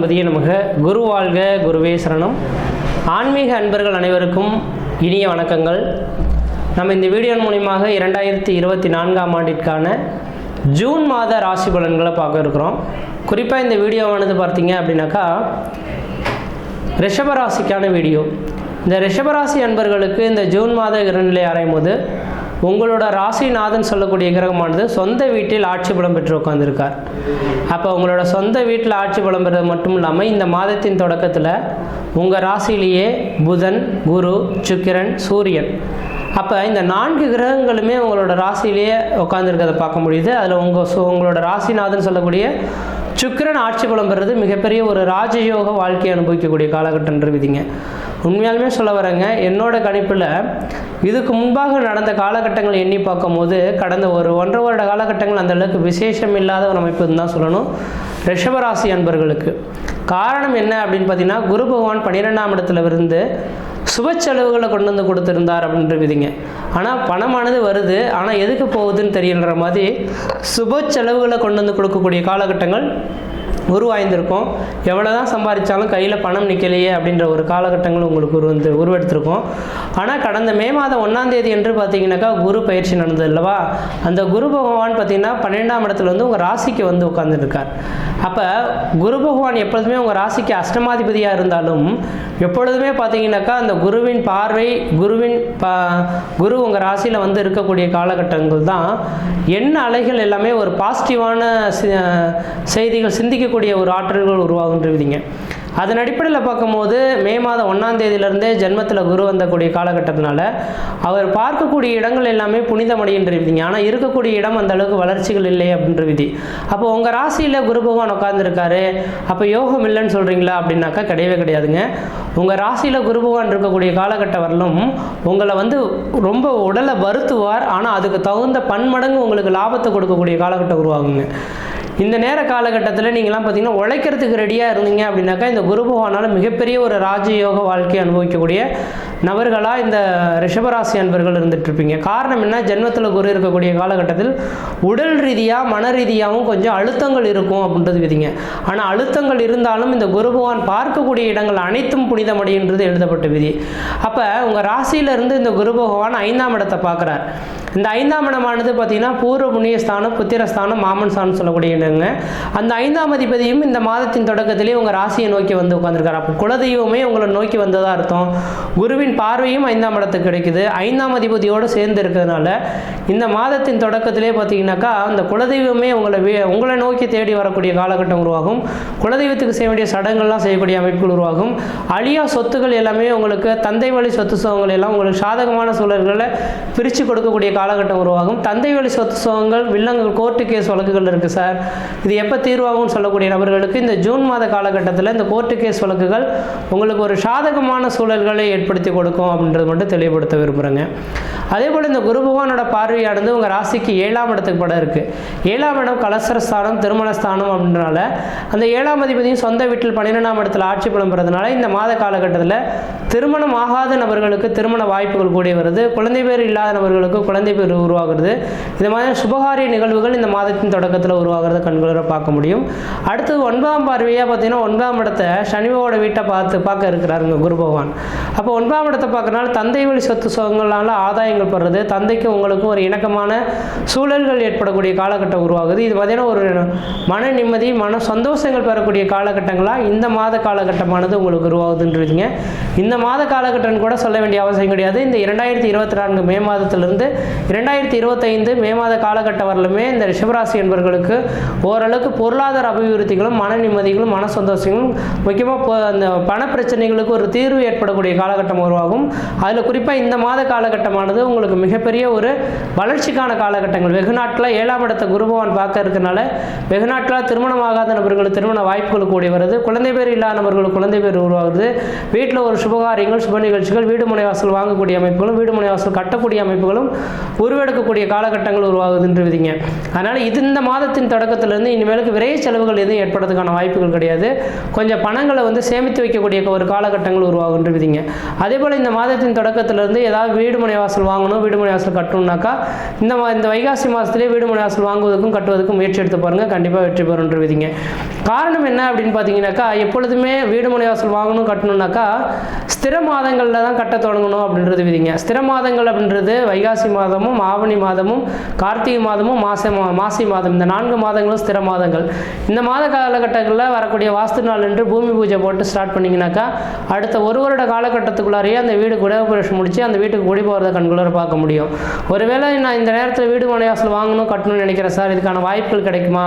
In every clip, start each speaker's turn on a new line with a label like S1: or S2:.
S1: கணபதியே நமக குரு வாழ்க குருவே சரணம். ஆன்மீக அன்பர்கள் அனைவருக்கும் இனிய வணக்கங்கள். நம்ம இந்த வீடியோ மூலியமாக இரண்டாயிரத்தி இருபத்தி நான்காம் ஆண்டிற்கான ஜூன் மாத ராசி பலன்களை பார்க்க இருக்கிறோம். குறிப்பாக இந்த வீடியோவானது பார்த்தீங்க அப்படின்னாக்கா ரிஷபராசிக்கான வீடியோ. இந்த ரிஷபராசி அன்பர்களுக்கு இந்த ஜூன் மாத இரநிலை அறையும் போது உங்களோட ராசிநாதன் சொல்லக்கூடிய கிரகமானது சொந்த வீட்டில் ஆட்சி பலம் பெற்று உட்காந்துருக்கார் அப்போ உங்களோட சொந்த வீட்டில் ஆட்சி பலம் பெறது மட்டும் இல்லாமல் இந்த மாதத்தின் தொடக்கத்தில் உங்கள் ராசியிலேயே புதன் குரு சுக்கிரன் சூரியன். அப்போ இந்த நான்கு கிரகங்களுமே உங்களோட ராசியிலேயே உட்காந்துருக்கிறத பார்க்க முடியுது. அதில் உங்கள் உங்களோட ராசிநாதன் சொல்லக்கூடிய சுக்கிரன் ஆட்சி பலம் பெறுறது மிகப்பெரிய ஒரு ராஜயோக வாழ்க்கையை அனுபவிக்கக்கூடிய காலகட்டம்ன்ற விதிங்க. உண்மையாலுமே சொல்ல வரேங்க. என்னோட கணிப்பில் இதுக்கு முன்பாக நடந்த காலகட்டங்களை எண்ணி பார்க்கும்போது கடந்த ஒரு ஒன்றரை வருட காலகட்டங்கள் அந்த அளவுக்கு விசேஷம் இல்லாத ஒரு அமைப்புன்னு தான் சொல்லணும். ரிஷபராசி அன்பர்களுக்கு. காரணம் என்ன அப்படின்னு பார்த்தீங்கன்னா குரு பகவான் பன்னிரெண்டாம் இடத்துல இருந்து சுப செலவுகளை கொண்டு வந்து கொடுத்துருந்தார் அப்படின்ற விதிங்க. ஆனால் பணமானது வருது. ஆனால் எதுக்கு போகுதுன்னு தெரியன்ற மாதிரி சுப செலவுகளை கொண்டு வந்து கொடுக்கக்கூடிய காலகட்டங்கள் உருவாய்ந்திருக்கும் எவ்வளோ தான் சம்பாதிச்சாலும் கையில் பணம் நிற்கலையே அப்படின்ற ஒரு காலகட்டங்கள் உங்களுக்கு உருவந்து உருவெடுத்திருக்கும். ஆனால் கடந்த மே மாதம் ஒன்றாம் தேதி என்று பார்த்தீங்கன்னாக்கா குரு பயிற்சி நடந்தது அல்லவா? அந்த குரு பகவான் பார்த்தீங்கன்னா பன்னெண்டாம் இடத்துல வந்து உங்கள் ராசிக்கு வந்து உட்காந்துருக்கார் அப்போ குரு பகவான் எப்பொழுதுமே உங்கள் ராசிக்கு அஷ்டமாதிபதியாக இருந்தாலும் எப்பொழுதுமே பார்த்தீங்கன்னாக்கா அந்த குருவின் பார்வை குருவின் பா குரு உங்கள் ராசியில் வந்து இருக்கக்கூடிய காலகட்டங்கள் தான் என்ன அலைகள் எல்லாமே ஒரு பாசிட்டிவான செய்திகள் சிந்திக்கக்கூடிய ஒரு ஆற்றல்கள் உருவாகுன்றவிதிங்க அதன் அடிப்படையில் பார்க்கும்போது மே மாதம் ஒன்றாம் தேதியிலிருந்தே ஜென்மத்தில் குரு வந்தக்கூடிய காலகட்டத்தினால அவர் பார்க்கக்கூடிய இடங்கள் எல்லாமே புனிதமடைகின்ற விதிங்க ஆனால் இருக்கக்கூடிய இடம் அந்த அளவுக்கு வளர்ச்சிகள் இல்லை அப்படின்ற விதி. அப்போ உங்கள் ராசியில் குரு பகவான் உட்காந்துருக்காரு அப்போ யோகம் இல்லைன்னு சொல்கிறீங்களா அப்படின்னாக்கா கிடையவே கிடையாதுங்க. உங்கள் ராசியில் குரு பகவான் இருக்கக்கூடிய காலகட்டம் வரலும் உங்களை வந்து ரொம்ப உடலை வருத்துவார். ஆனால் அதுக்கு தகுந்த பன்மடங்கு உங்களுக்கு லாபத்தை கொடுக்கக்கூடிய காலகட்டம் உருவாகுங்க. இந்த நேர காலகட்டத்தில் நீங்களாம் பார்த்தீங்கன்னா உழைக்கிறதுக்கு ரெடியாக இருந்தீங்க அப்படின்னாக்கா இந்த குரு பகவானால் மிகப்பெரிய ஒரு ராஜயோக வாழ்க்கையை அனுபவிக்கக்கூடிய நபர்களாக இந்த ரிஷபராசி அன்பர்கள் இருந்துகிட்ருப்பீங்க காரணம் என்ன? ஜென்மத்தில் குரு இருக்கக்கூடிய காலகட்டத்தில் உடல் ரீதியாக மன ரீதியாகவும் கொஞ்சம் அழுத்தங்கள் இருக்கும் அப்படின்றது விதிங்க. ஆனால் அழுத்தங்கள் இருந்தாலும் இந்த குரு பகவான் பார்க்கக்கூடிய இடங்கள் அனைத்தும் புனிதமடைன்றது எழுதப்பட்ட விதி. அப்போ உங்கள் ராசியிலிருந்து இந்த குரு பகவான் ஐந்தாம் இடத்தை பார்க்குறார். இந்த ஐந்தாம் இடமானது பார்த்தீங்கன்னா பூர்வ புண்ணியஸ்தானம் புத்திரஸ்தானம் மாமன் ஸ்தானம் சொல்லக்கூடிய இடங்க அந்த ஐந்தாம் அதிபதியும் இந்த மாதத்தின் தொடக்கத்திலே உங்கள் ராசியை நோக்கி வந்து உட்காந்துருக்காரு அப்போ குலதெய்வமே உங்களை நோக்கி வந்ததாக அர்த்தம். குருவின் பார்வையும் ஐந்தாம் இடத்துக்கு கிடைக்குது. ஐந்தாம் அதிபதியோடு சேர்ந்து இருக்கிறதுனால இந்த மாதத்தின் தொடக்கத்திலே பார்த்தீங்கன்னாக்கா அந்த குலதெய்வமே உங்களை உங்களை நோக்கி தேடி வரக்கூடிய காலகட்டம் உருவாகும். குலதெய்வத்துக்கு செய்ய வேண்டிய சடங்கள்லாம் செய்யக்கூடிய அமைப்புகள் உருவாகும். அழியா சொத்துக்கள் எல்லாமே உங்களுக்கு தந்தை வழி சொத்து சுகங்கள் எல்லாம் உங்களுக்கு சாதகமான சூழல்களை பிரித்து கொடுக்கக்கூடிய காலகட்டம் உருவாகும். தந்தை வழி சொத்து சுகங்கள் வில்லங்கள் கோர்ட்டு கேஸ் வழக்குகள் இருக்குது சார். இது எப்போ தீர்வாகும்னு சொல்லக்கூடிய நபர்களுக்கு இந்த ஜூன் மாத காலகட்டத்தில் இந்த கோர்ட்டு கேஸ் வழக்குகள் உங்களுக்கு ஒரு சாதகமான சூழல்களை ஏற்படுத்தி கொடுக்கும் அப்படின்றது மட்டும் தெளிவுபடுத்த விரும்புகிறேங்க அதே போல் இந்த குரு பகவானோட பார்வையானது உங்கள் ராசிக்கு ஏழாம் இடத்துக்கு படம் இருக்குது ஏழாம் இடம் கலசரஸ்தானம் திருமணஸ்தானம் அப்படின்றனால அந்த ஏழாம் அதிபதியும் சொந்த வீட்டில் பன்னிரெண்டாம் இடத்துல ஆட்சி பலம் பெறதுனால இந்த மாத காலகட்டத்தில் திருமணம் ஆகாத நபர்களுக்கு திருமண வாய்ப்புகள் கூடி வருது. குழந்தை பேர் இல்லாத நபர்களுக்கு குழந்தை பேர் உருவாகிறது இந்த மாதிரி சுபகாரிய நிகழ்வுகள் இந்த மாதத்தின் தொடக்கத்தில் உருவாகிறது. கண்குளிர பார்க்க முடியும். அடுத்தது ஒன்பதாம் பார்வையாக பார்த்தீங்கன்னா ஒன்பதாம் இடத்தை சனிவோட வீட்டை பார்த்து பார்க்க இருக்கிறாருங்க குரு பகவான். அப்போ ஒன்பதாம் இடத்தை பார்க்கறனால தந்தை வழி சொத்து சுகங்களால் ஆதாயங்கள் படுறது தந்தைக்கு உங்களுக்கும் ஒரு இணக்கமான சூழல்கள் ஏற்படக்கூடிய காலகட்டம் உருவாகுது. இது பார்த்தீங்கன்னா ஒரு மன நிம்மதி மன சந்தோஷங்கள் பெறக்கூடிய காலகட்டங்களாக இந்த மாத காலகட்டமானது உங்களுக்கு உருவாகுதுன்றீங்க. இந்த மாத காலகட்டம் கூட சொல்ல வேண்டிய அவசியம் கிடையாது. இந்த இரண்டாயிரத்தி இருபத்தி நான்கு மே மாதத்திலிருந்து இரண்டாயிரத்தி இருபத்தைந்து மே மாத காலகட்டம் வரலுமே இந்த ரிஷபராசி என்பவர்களுக்கு ஓரளவுக்கு பொருளாதார அபிவிருத்திகளும் மன நிம்மதிகளும் மன சந்தோஷங்களும் முக்கியமாக அந்த பண பிரச்சனைகளுக்கு ஒரு தீர்வு ஏற்படக்கூடிய காலகட்டம் உருவாகும். அதில் குறிப்பாக இந்த மாத காலகட்டமானது உங்களுக்கு மிகப்பெரிய ஒரு வளர்ச்சிக்கான காலகட்டங்கள். வெகு நாட்டில் ஏழாம் இடத்தை குருபவான் பார்க்க இருக்கனால வெகு நாட்டில் திருமணமாகாத நபர்களுக்கு திருமண வாய்ப்புகள் கூடி வருது. குழந்தை பேர் இல்லாத நபர்களுக்கு குழந்தை பேர் உருவாகுது. வீட்டில் ஒரு சுபகாரியங்கள் சுப நிகழ்ச்சிகள் வீடு முனைவாசல் வாங்கக்கூடிய அமைப்புகளும் வீடு முனைவாசல் கட்டக்கூடிய அமைப்புகளும் உருவெடுக்கக்கூடிய காலகட்டங்கள் உருவாகுதுன்ற விதிங்க அதனால் இது இந்த மாதத்தின் தொடக்கத்திலிருந்து இனிமேலுக்கு விரைய செலவுகள் எதுவும் ஏற்படுறதுக்கான வாய்ப்புகள் கிடையாது. கொஞ்சம் பணங்களை வந்து சேமித்து வைக்கக்கூடிய ஒரு காலகட்டங்கள் உருவாகுன்ற விதிங்க. அதே போல் இந்த மாதத்தின் தொடக்கத்திலேருந்து ஏதாவது வீடு முனை வாசல் வாங்கணும் வீடு மனை வாசல் கட்டணும்னாக்கா இந்த மா இந்த வைகாசி மாதத்துலேயே வீடு மனை வாசல் வாங்குவதற்கும் கட்டுவதற்கும் முயற்சி எடுத்து பாருங்கள் கண்டிப்பாக வெற்றி பெறுன்ற விதிங்க. காரணம் என்ன அப்படின்னு பார்த்தீங்கன்னாக்கா எப்பொழுதுமே வீடு மனை வாசல் வாங்கணும் கட்டணும்னாக்கா ஸ்திர மாதங்களில் தான் கட்ட தொடங்கணும் அப்படின்றது விதிங்க. ஸ்திர மாதங்கள் அப்படின்றது வைகாசி மாதமும் ஆவணி மாதமும் கார்த்திகை மாதமும் மாச மாசி மாதம். இந்த நான்கு மாதங்கள் மாதங்களும் ஸ்திர மாதங்கள்? இந்த மாத காலகட்டங்களில் வரக்கூடிய வாஸ்து நாள் என்று பூமி பூஜை போட்டு ஸ்டார்ட் பண்ணிங்கனாக்கா அடுத்த ஒரு வருட காலகட்டத்துக்குள்ளாரையே அந்த வீடு குடபுரேஷன் முடிச்சு அந்த வீட்டுக்கு குடி போகிறத கண்குள்ளார பார்க்க முடியும். ஒருவேளை நான் இந்த நேரத்தில் வீடு மனையாசல் வாங்கணும் கட்டணும்னு நினைக்கிறேன் சார் இதுக்கான வாய்ப்புகள் கிடைக்குமா?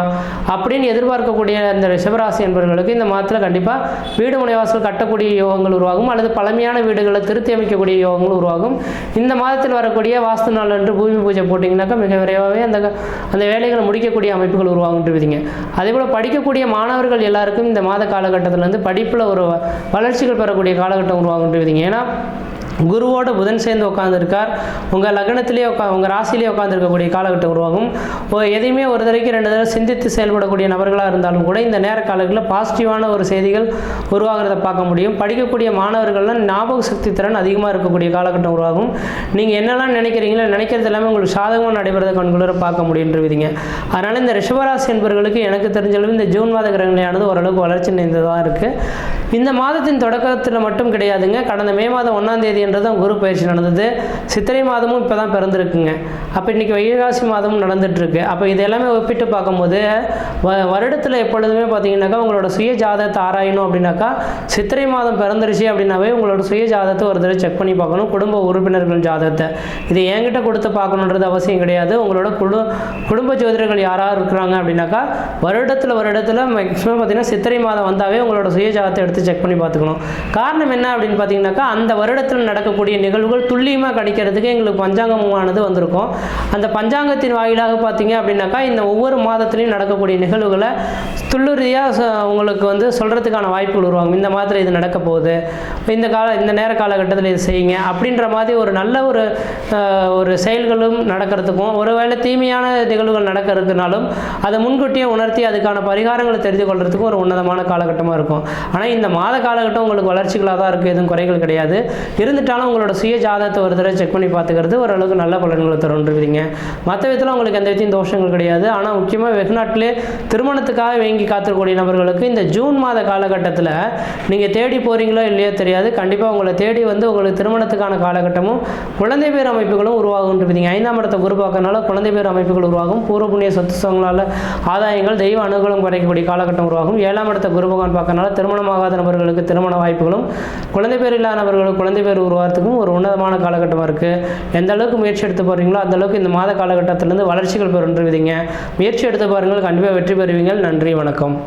S1: அப்படின்னு எதிர்பார்க்கக்கூடிய இந்த ரிஷபராசி என்பவர்களுக்கு இந்த மாதத்தில் கண்டிப்பாக வீடு மனைவாசல் கட்டக்கூடிய யோகங்கள் உருவாகும் அல்லது பழமையான வீடுகளை திருத்தி அமைக்கக்கூடிய யோகங்கள் உருவாகும். இந்த மாதத்தில் வரக்கூடிய வாஸ்து நாள் என்று பூமி பூஜை போட்டிங்கனாக்கா மிக விரைவாகவே அந்த அந்த வேலைகளை முடிக்கக்கூடிய அமைப்புகள் உருவாகும். உருவாகுன்றவிதிங்க அதே போல் படிக்கக்கூடிய மாணவர்கள் எல்லாருக்கும் இந்த மாத காலகட்டத்தில் வந்து படிப்பில் ஒரு வளர்ச்சிகள் பெறக்கூடிய காலகட்டம் உருவாகுன்றுவிதிங்க ஏன்னா குருவோட புதன் சேர்ந்து உட்காந்துருக்கார் உங்கள் லக்னத்திலே உட்கா உங்கள் ராசியிலே உட்காந்துருக்கக்கூடிய காலகட்டம் உருவாகும். ஓ எதையுமே ஒரு தடவைக்கு ரெண்டு தடவை சிந்தித்து செயல்படக்கூடிய நபர்களாக இருந்தாலும் கூட இந்த நேர காலங்களில் பாசிட்டிவான ஒரு செய்திகள் உருவாகிறத பார்க்க முடியும். படிக்கக்கூடிய மாணவர்கள்லாம் ஞாபக சக்தி திறன் அதிகமாக இருக்கக்கூடிய காலகட்டம் உருவாகும். நீங்கள் என்னெல்லாம் நினைக்கிறீங்களோ நினைக்கிறது எல்லாமே உங்களுக்கு சாதகமாக நடைபெறதை கண்குளிர பார்க்க முடியுன்றவிதிங்க அதனால் இந்த ரிஷபராசி என்பவர்களுக்கு எனக்கு தெரிஞ்சளவு இந்த ஜூன் மாத கிரகங்களையானது ஓரளவுக்கு வளர்ச்சி நிறைந்ததாக இருக்குது இந்த மாதத்தின் தொடக்கத்தில் மட்டும் கிடையாதுங்க. கடந்த மே மாதம் ஒன்றாம் தேதி தான் குரு பயிற்சி நடந்தது. சித்திரை மாதமும் இப்போ தான் பிறந்திருக்குங்க. அப்போ இன்றைக்கி வைகாசி மாதமும் நடந்துகிட்ருக்கு அப்போ இது எல்லாமே ஒப்பிட்டு பார்க்கும்போது வ வருடத்தில் எப்பொழுதுமே பார்த்தீங்கன்னாக்கா உங்களோட சுய ஜாதகத்தை ஆராயணும் அப்படின்னாக்கா சித்திரை மாதம் பிறந்துருச்சு அப்படின்னாவே உங்களோட சுய ஜாதகத்தை ஒரு தடவை செக் பண்ணி பார்க்கணும். குடும்ப உறுப்பினர்கள் ஜாதகத்தை. இது என்கிட்ட கொடுத்து பார்க்கணுன்றது அவசியம் கிடையாது. உங்களோட குடு குடும்ப ஜோதிடர்கள் யாராக இருக்கிறாங்க அப்படின்னாக்கா வருடத்தில் வருடத்தில் மேக்ஸிமம் பார்த்தீங்கன்னா சித்திரை மாதம் வந்தாவே உங்களோட சுய ஜாதகத்தை எடுத்து செக் பண்ணி பார்த்துக்கணும். காரணம் என்ன அப்படின்னு பார்த்தீங்கன்னாக்கா அந்த வருடத்தில் நடக்கக்கூடிய நிகழ்வுகள் துல்லியமாக கிடைக்கிறதுக்கு எங்களுக்கு பஞ்சாங்கமானது வந்திருக்கும். அந்த பஞ்சாங்கத்தின் வாயிலாக பார்த்தீங்க அப்படின்னாக்கா இந்த ஒவ்வொரு மாதத்துலையும் நடக்கக்கூடிய நிகழ்வுகளை துல்லுரியாக உங்களுக்கு வந்து சொல்கிறதுக்கான வாய்ப்புகள் உருவாகும். இந்த மாதத்தில் இது நடக்க போகுது. இந்த கால இந்த நேர காலகட்டத்தில் இது செய்யுங்க. அப்படின்ற மாதிரி ஒரு நல்ல ஒரு ஒரு செயல்களும் நடக்கிறதுக்கும் ஒருவேளை தீமையான நிகழ்வுகள் நடக்கிறதுனாலும் அதை முன்கூட்டியே உணர்த்தி அதுக்கான பரிகாரங்களை தெரிந்து கொள்றதுக்கும் ஒரு உன்னதமான காலகட்டமாக இருக்கும். ஆனால் இந்த மாத காலகட்டம் உங்களுக்கு வளர்ச்சிகளாக தான் இருக்குது எதுவும் குறைகள் கிடையாது. இருந்துட்டாலும் உங்களோட சுய ஜாதகத்தை ஒரு தடவை செக் பண்ணி பார்த்துக்கிறது ஓரளவுக்கு நல்ல பலன்களை தருன்றீங்க மற்ற விதத்தில் உங்களுக்கு எந்த விதத்தையும் தோஷங்கள் கிடையாது. ஆனால் முக்கியமாக வெகுநாட்டிலே திருமணத்துக்காக வேங்கி காத்திருக்கக்கூடிய நபர்களுக்கு இந்த ஜூன் மாத காலகட்டத்தில் நீங்கள் தேடி போகிறீங்களோ இல்லையோ தெரியாது. கண்டிப்பாக உங்களை தேடி வந்து உங்களுக்கு திருமணத்துக்கான காலகட்டமும் குழந்தை பேர் அமைப்புகளும் உருவாகுன்றீங்க ஐந்தாம் இடத்தை குரு குழந்தை பேர் அமைப்புகள் உருவாகும். பூர்வ புண்ணிய சொத்து சுகங்களால் ஆதாயங்கள் தெய்வ அனுகூலம் கிடைக்கக்கூடிய காலகட்டம் உருவாகும். ஏழாம் இடத்தை குரு பகவான் பார்க்கறனால திருமணமாகாத நபர்களுக்கு திருமண வாய்ப்புகளும் குழந்தை பேர் இல்லாத நபர்களுக்கு குழந்தை பேர் உருவாகிறதுக்கும் ஒரு உன்னதமான காலகட்டமாக இருக்குது எந்த அளவுக்கு முயற்சி எடுத்து போகிறீங்களோ அந்த அளவுக்கு இந்த மாத காலகட்டத்திலேருந்து வளர்ச்சிகள் பெறுன்றவிதிங்க முயற்சி எடுத்து பாருங்கள் கண்டிப்பாக வெற்றி பெறுவீங்கள். நன்றி வணக்கம்.